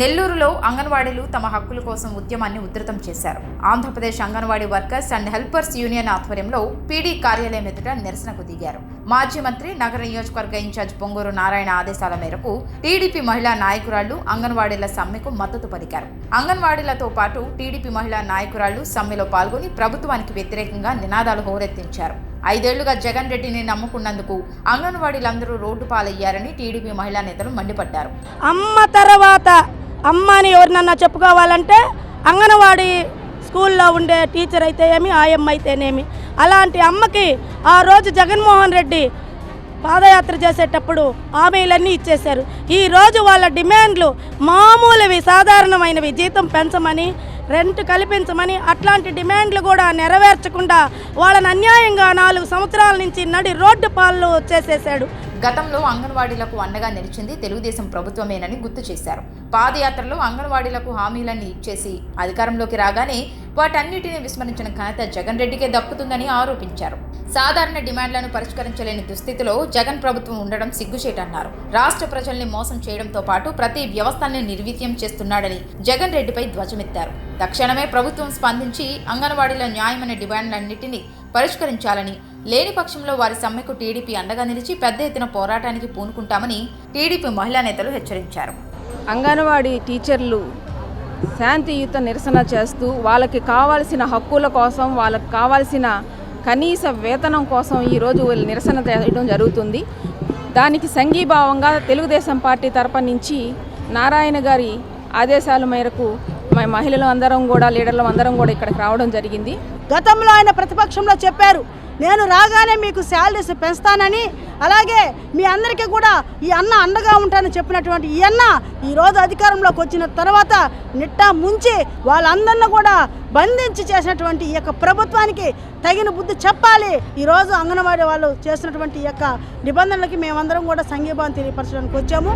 నెల్లూరులో అంగన్వాడీలు తమ హక్కుల కోసం ఉద్యమాన్ని ఉధృతం చేశారు. Andhra Pradesh anganwadi workers and helpers union ఆధ్వర్యంలో పీడీ కార్యాలయం ఎదుట నిరసనకు దిగారు. మాజీ మంత్రి నగర నియోజకవర్గ ఇన్ఛార్జ్ పొంగూరు నారాయణ ఆదేశాల మేరకు టీడీపీ మహిళా నాయకురాళ్ళు అంగన్వాడీల సమ్మెకు మద్దతు పలికారు. అంగన్వాడీలతో పాటు టీడీపీ మహిళా నాయకురాళ్ళు సమ్మెలో పాల్గొని ప్రభుత్వానికి వ్యతిరేకంగా నినాదాలు హోరెత్తించారు. ఐదేళ్ళుగా జగన్ రెడ్డిని నమ్ముకున్నందుకు అంగన్వాడీలందరూ రోడ్డు పాలయ్యారని టీడీపీ మహిళా నేతలు మండిపడ్డారు. అమ్మ తర్వాత అమ్మ అని ఎవరినన్నా చెప్పుకోవాలంటే అంగన్వాడీ స్కూల్లో ఉండే టీచర్ అయితే ఏమి ఆయమ్మ అయితేనేమి. అలాంటి అమ్మకి ఆ రోజు జగన్మోహన్ రెడ్డి పాదయాత్ర చేసేటప్పుడు హామీలన్నీ ఇచ్చేశారు. ఈరోజు వాళ్ళ డిమాండ్లు మామూలువి సాధారణమైనవి. జీతం పెంచమని రెంట్ కల్పించమని అట్లాంటి డిమాండ్లు కూడా నెరవేర్చకుండా వాళ్ళని అన్యాయంగా నాలుగు సంవత్సరాల నుంచి నడి రోడ్డు పాలు చేసేసాడు గతంలో అంగన్వాడీలకు అండగా నిలిచింది తెలుగుదేశం ప్రభుత్వమేనని గుర్తు చేశారు. పాదయాత్రలో అంగన్వాడీలకు హామీలన్నీ ఇచ్చేసి అధికారంలోకి రాగానే వాటన్నిటిని విస్మరించిన ఘనత జగన్ రెడ్డికే దక్కుతుందని ఆరోపించారు. సాధారణ డిమాండ్లను పరిష్కరించలేని దుస్థితిలో జగన్ ప్రభుత్వం ఉండడం సిగ్గుచేటన్నారు. రాష్ట్ర ప్రజల్ని మోసం చేయడంతో పాటు ప్రతి వ్యవస్థల్ని నిర్వీత్యం చేస్తున్నాడని జగన్ రెడ్డిపై ధ్వజమెత్తారు. తక్షణమే ప్రభుత్వం స్పందించి అంగన్వాడీల న్యాయమైన డిమాండ్లన్నింటినీ పరిష్కరించాలని లేని పక్షంలో వారి సమ్మెకు టీడీపీ అండగా నిలిచి పెద్ద ఎత్తున పోరాటానికి పూనుకుంటామని టీడీపీ మహిళా నేతలు హెచ్చరించారు. అంగన్వాడీ టీచర్లు శాంతియుత నిరసన చేస్తూ వాళ్ళకి కావాల్సిన హక్కుల కోసం వాళ్ళకి కావాల్సిన కనీస వేతనం కోసం ఈరోజు వీళ్ళు నిరసన చేయడం జరుగుతుంది. దానికి సంఘీభావంగా తెలుగుదేశం పార్టీ తరపు నుంచి నారాయణ గారి ఆదేశాల మేరకు మా మహిళలు అందరం కూడా లీడర్లు అందరం కూడా ఇక్కడికి రావడం జరిగింది. గతంలో ఆయన ప్రతిపక్షంలో చెప్పారు నేను రాగానే మీకు శాలరీస్ పెంచుతానని అలాగే మీ అందరికీ కూడా ఈ అన్న అండగా ఉంటానని చెప్పినటువంటి ఈ అన్న ఈరోజు అధికారంలోకి వచ్చిన తర్వాత నిట్టా ముంచి వాళ్ళందరిని కూడా బంధించి చేసినటువంటి ఈ యొక్క ప్రభుత్వానికి తగిన బుద్ధి చెప్పాలి. ఈరోజు అంగన్వాడీ వాళ్ళు చేసినటువంటి ఈ యొక్క నిబంధనలకి మేమందరం కూడా సంఘీభావం తెలియపరచడానికి వచ్చాము.